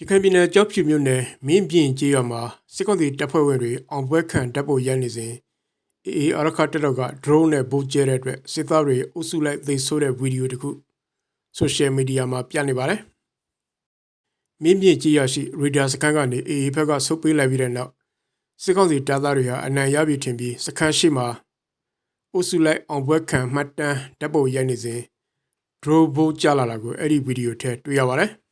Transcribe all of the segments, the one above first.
ရခိုင်ပြည်နယ်ကြောက်ဖြူမြို့နယ်မင်းပြင်းကျေးရွာမှာစစ်ကောင်စီတပ်ဖွဲ့ဝင်တွေအောင်ပွဲခံတပ်ဖို့ရန်နေစဉ်အေအေအရခတ်တပ်က drone နဲ့ပို့ကျဲတဲ့အတွက်စစ်သားတွေအုပ်စုလိုက်သိဆိုးတဲ့ဗီဒီယိုတစ်ခုဆိုရှယ်မီဒီယာမှာပြနေပါတယ်။မင်းပြင်းကျေးရွာရှိရေဒါစခန်းကနေအေအေဘက်ကဆုတ်ပေးလိုက်ပြီးတဲ့နောက်စစ်ကောင်စီတပ်သားတွေဟာအနံရပြီထင်ပြီးစခန်းရှိမှာအုပ်စုလိုက်အောင်ပွဲခံမှတ်တမ်းတပ်ဖို့ရန်နေစဉ် drone ပို့ကျလာတာကိုအဲ့ဒီဗီဒီယိုထဲတွေ့ရပါတယ်။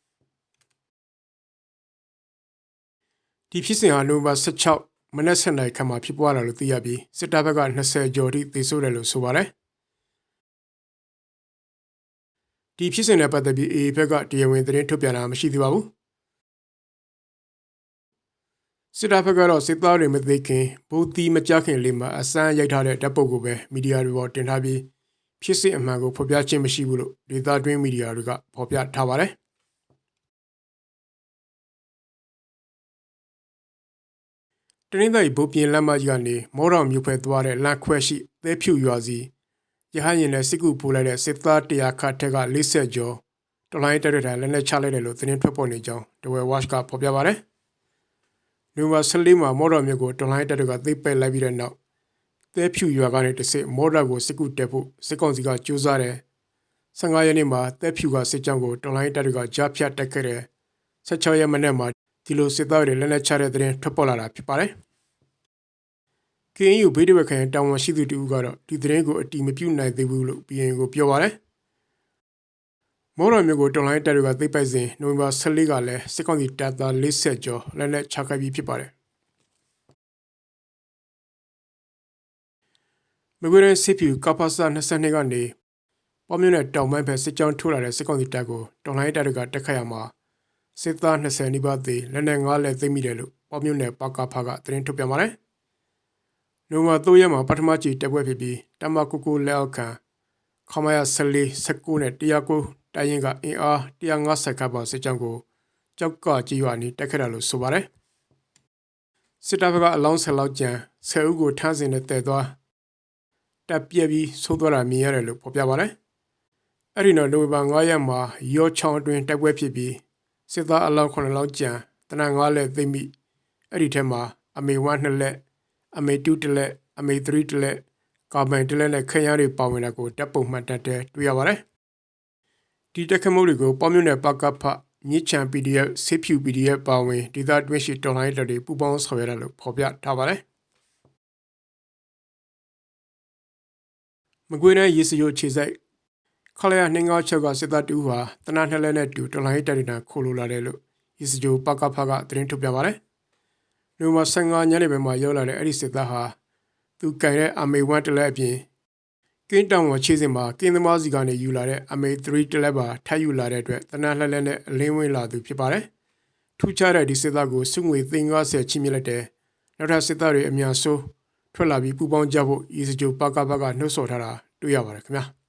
ဒီဖြစ်စဉ်ဟာနိုဝင်ဘာ16မနက်7:00နာရီခန့်မှာဖြစ်ပွားတာလို့သိရပြီးစစ်တပ်ဘက်က20ကျော်ထိသေဆုံးတယ်လို့ဆိုပါတယ်။ဒီဖြစ်စဉ်နဲ့ပတ်သက်ပြီး AA ဘက်ကတရားဝင်သတင်းထုတ်ပြန်တာမရှိသေးပါဘူး။စစ်တပ်ဘက်ကတော့စစ်သားတွေမသိခင်ဘူတီမကြခင်လေးမှာအစမ်းရိုက်ထားတဲ့ဓာတ်ပုံကိုပဲမီဒီယာတွေပေါ်တင်ထားပြီးဖြစ်စဉ်အမှန်ကိုဖော်ပြခြင်းမရှိဘူးလို့ဒေသတွင်းမီဒီယာတွေကဖော်ပြထားပါတယ်။ တနင်္သာရီဗိုလ်ပြင်လမ်းမကြီးကနေမောတော်မြို့ဖက်သွားတဲ့လမ်းခွဲရှိသဲဖြူရွာစီရဟန်းရင်နဲ့စစ်ကူပို့လိုက်တဲ့စစ်သားတရာခတ်ထက်က40ကျော်တလိုင်းတက်တဲ့လက်နဲ့ချလိုက်တယ်လို့သတင်းထွက်ပေါ်နေကြောင်းတဝဲဝါရှ်ကဖော်ပြပါတယ်။နိုဝင်ဘာ14မှာမော်တော်မြို့ကိုတလိုင်းတက်တွေကသိပယ်လိုက်ပြီးတဲ့နောက်သဲဖြူရွာကနေတစစ်မော်တော်ကိုစစ်ကူတက်ဖို့စစ်ကောင်စီကကြိုးစားတယ်။15ရက်နေ့မှာသဲဖြူကစစ်ကြောင်းကိုတလိုင်းတက်တွေကကြားဖြတ်တက်ခဲ့တယ်။16ရက်မနေ့မှာ ဒီလိုစစ်သားတွေလက်နက်ချတဲ့သတင်းထွက်ပေါ်လာတာဖြစ်ပါတယ်။ KNU ဘေးဒဝက်ခရိုင်တာဝန်ရှိသူတူကတော့ဒီသတင်းကိုအတိမပြုနိုင်သေးဘူးလို့ PN ကိုပြောပါတယ်။မော်တော်မြို့ကိုတော်လိုင်းတပ်တွေကသိပ်ပိုက်စဉ်နိုဝင်ဘာ14ကလည်းစစ်ကောင်စီတပ်သား40ကျော်လက်နက်ချခိုက်ပြီးဖြစ်ပါတယ်။မကွေးတိုင်းစစ်ဖြူကပ္ပစ22ကနေပေါ်မြို့နယ်တောင်ပိုင်းဘက်စစ်ကြောင်းထိုးလာတဲ့စစ်ကောင်စီတပ်ကိုတော်လိုင်းတပ်တွေကတက်ခတ်ရမှာ စစ်သား20နီးပါးသေလက်နက်9လက်သိမ်းမိတယ်လို့ပေါ်မြို့နယ်ပကဖကသတင်းထုတ်ပြန်ပါတယ်။နိုဝင်ဘာ3ရက်မှာပထမကြိမ်တက်ပွဲဖြစ်ပြီးတမကူကူလက်အောက်ခံခမရ14 19နဲ့109တိုင်းရင်ကအင်အား150ခန့်ပါစစ်ကြောင်းကိုကြောက်ကကြီးရွာနေတက်ခဲ့တယ်လို့ဆိုပါတယ်စစ်တပ်ဘက်ကအလောင်းဆယ်လောက်ကျန်ဆယ်ဦးကိုထမ်းစင်နဲ့တဲသွားတပ်ပြက်ပြီးဆိုးသွားတာမြင်ရတယ်လို့ဖော်ပြပါတယ်အဲ့ဒီနောက်နိုဝင်ဘာ9ရက်မှာရောချောင်းအတွင်းတက်ပွဲဖြစ်ပြီး စစ်သားအလောင်း9လောက်ကျန်တနင်္ဂနွေလက်သိမ့်မိအဲ့ဒီထဲမှာအမေဝမ်း2လက်အမေ2တလက်အမေ3တလက်ကာဘန်တလက်နဲ့ခရမ်းတွေပါဝင်တာကိုတပ်ပုံမှတ်တက်တဲ့တွေ့ရပါတယ်ဒီတက်ခမှုတွေကိုပေါမြို့နယ်ပကဖမြစ်ချံ PDF ဆေးဖြူ PDF ပါဝင်ဒေသတွင်းရှိတော်လိုင်းတပ်တွေပူးပေါင်းဆောင်ရွက်ရလို့ဖော်ပြထားပါတယ်မကွေးတိုင်းရေစရိုခြေစိုက် ခလရနှင်းကားချက်ကစစ်သားတူဟာတနတ်နှလဲနဲ့တူတော်လိုင်းတပ်တွေခိုးလိုလာတယ်လို့ရေစရိုပကဖကသတင်းထုတ်ပြပါတယ်နိုဝင်ဘာ15ညနေပိုင်းမှာရောက်လာတဲ့အဲ့ဒီစစ်သားဟာသူကင်တဲ့အမေ1တလက်အပြင်ကင်းတောင်ဝချေးစင်မှာကင်းသမားစီကနေယူလာတဲ့အမေ3တလက်ပါထပ်ယူလာတဲ့အတွက်တနက်လှလက်နဲ့အလင်းဝင်လာသူဖြစ်ပါတယ်။ထူးခြားတဲ့ဒီစစ်သားကိုစုငွေ350ချိမြစ်လိုက်တယ်။နောက်ထပ်စစ်သားတွေအများဆုံးထွက်လာပြီးပူပေါင်းကြဖို့ဤစကြိုပါကဘကနှုတ်ဆော်ထားတာတွေ့ရပါတယ်ခင်ဗျာ။